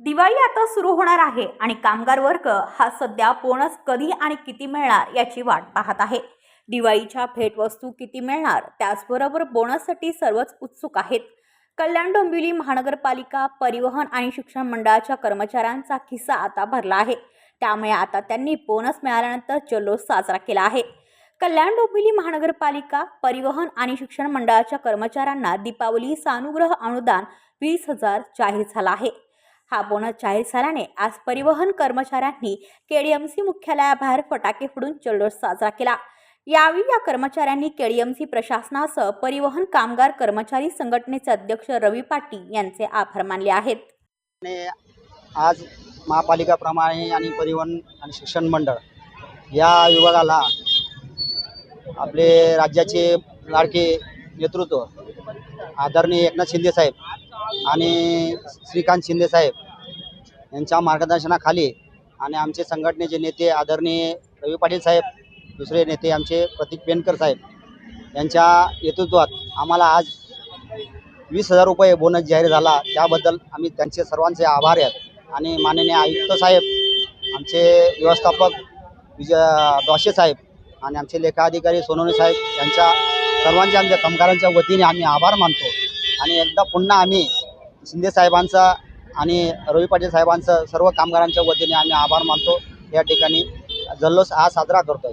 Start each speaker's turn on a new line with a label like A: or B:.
A: दिवाळी आता सुरू होणार आहे आणि कामगार वर्ग हा सध्या बोनस कधी आणि किती मिळणार याची वाट पाहत आहे. दिवाळीच्या भेटवस्तू किती मिळणार त्याचबरोबर बोनससाठी सर्वच उत्सुक आहेत. कल्याण डोंबिवली महानगरपालिका परिवहन आणि शिक्षण मंडळाच्या कर्मचाऱ्यांचा खिस्सा आता भरला आहे. त्यामुळे आता त्यांनी बोनस मिळाल्यानंतर जल्लोष साजरा केला आहे. कल्याण डोंबिवली महानगरपालिका परिवहन आणि शिक्षण मंडळाच्या कर्मचाऱ्यांना दीपावली सानुग्रह अनुदान वीस हजार जाहीर झाला आहे. हा बोनस जाहीर झाल्याने आज परिवहन कर्मचाऱ्यांनी केडीएमसी मुख्यालयाबाहेर फटाके फोडून जल्लोष साजरा केला. यावेळी या कर्मचाऱ्यांनी केडीएमसी प्रशासनासह परिवहन कामगार कर्मचारी संघटनेचे अध्यक्ष रवी पाटील यांचे आभार मानले आहेत.
B: आज महापालिकाप्रमाणे आणि परिवहन आणि शिक्षण मंडळ या विभागाला आपले राज्याचे लाडके नेतृत्व आदरणीय एकनाथ शिंदे साहेब आणि श्रीकांत शिंदे साहेब यांच्या मार्गदर्शनाखाली आणि आमचे संघटनेचे नेते आदरणीय रवी पाटील साहेब दुसरे नेते आमचे प्रतीक पेनकर साहेब यांच्या नेतृत्वात आम्हाला आज वीस हजार रुपये बोनस जाहीर झाला. त्याबद्दल आम्ही त्यांचे सर्वांचे आभार आहेत आणि माननीय आयुक्त साहेब आमचे व्यवस्थापक विजय दोशे साहेब आणि आमचे लेखा अधिकारी सोनवणे साहेब यांच्या सर्वांच्या आमच्या कामगारांच्या वतीने आम्ही आभार मानतो. आणि एकदा पुन्हा आम्ही शिंदे साहेबांचा आणि रवी पाटील साहेबांचं सर्व कामगारांच्या वतीने आम्ही आभार मानतो. या ठिकाणी जल्लोष हा साजरा करतोय.